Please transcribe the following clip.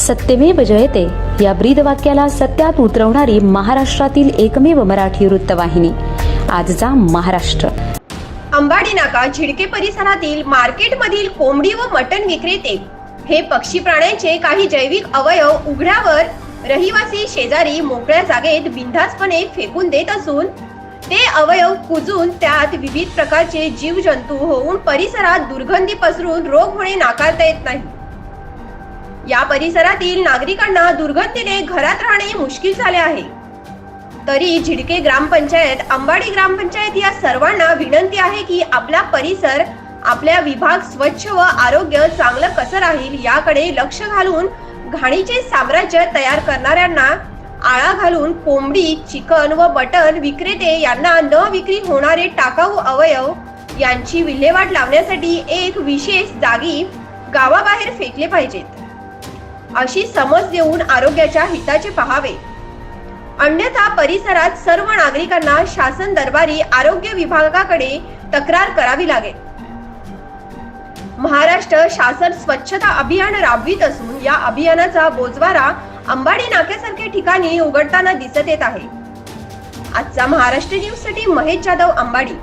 सत्यमेव जयते. या ब्रीद वाक्याला सत्यात उतरवणारी महाराष्ट्रातील एकमेव मराठी वृत्तवाहिनी. आजचा महाराष्ट्र. अंबाडी नाका झिडके परिसरातील मार्केटमधील कोंबडी व मटण विक्रेते. हे पक्षी प्राण्यांचे काही जैविक अवयव उघड्यावर रहिवासी शेजारी मोकळ्या जागेत बिंधासपणे फेकून देत असून ते अवयव कुजून त्यात विविध प्रकारचे जीवजंतू होऊन परिसरात दुर्गंधी पसरून रोग होणे नाकारता येत नाही. या परिसरातील नागरिकांना दुर्गतीने घरात राहणे मुश्किल झाले आहे. तरी झिडके ग्रामपंचायत अंबाडी ग्रामपंचायत या सर्वांना विनंती आहे की आपला परिसर आपल्या विभाग स्वच्छ व आरोग्य चांगलं कसं राहील याकडे लक्ष घालून घाणीचे साम्राज्य तयार करणाऱ्यांना आळा घालून कोंबडी चिकन व बटन विक्रेते यांना न विक्री होणारे टाकाऊ अवयव यांची विल्हेवाट लावण्यासाठी एक विशेष जागी गावाबाहेर फेकले पाहिजेत. अशी समज देऊन आरोग्याच्या हिताचे पहावे. अन्यथा परिसरात सर्व नागरिकांना शासन दरबारी आरोग्य विभागाकडे तक्रार करावी लागेल. महाराष्ट्र शासन स्वच्छता अभियान राबवित असून या अभियानाचा बोजवारा अंबाडी नाक्यासारख्या ठिकाणी उघडताना दिसत येत आहे. आजचा महाराष्ट्र न्यूजसाठी महेश जाधव अंबाडी.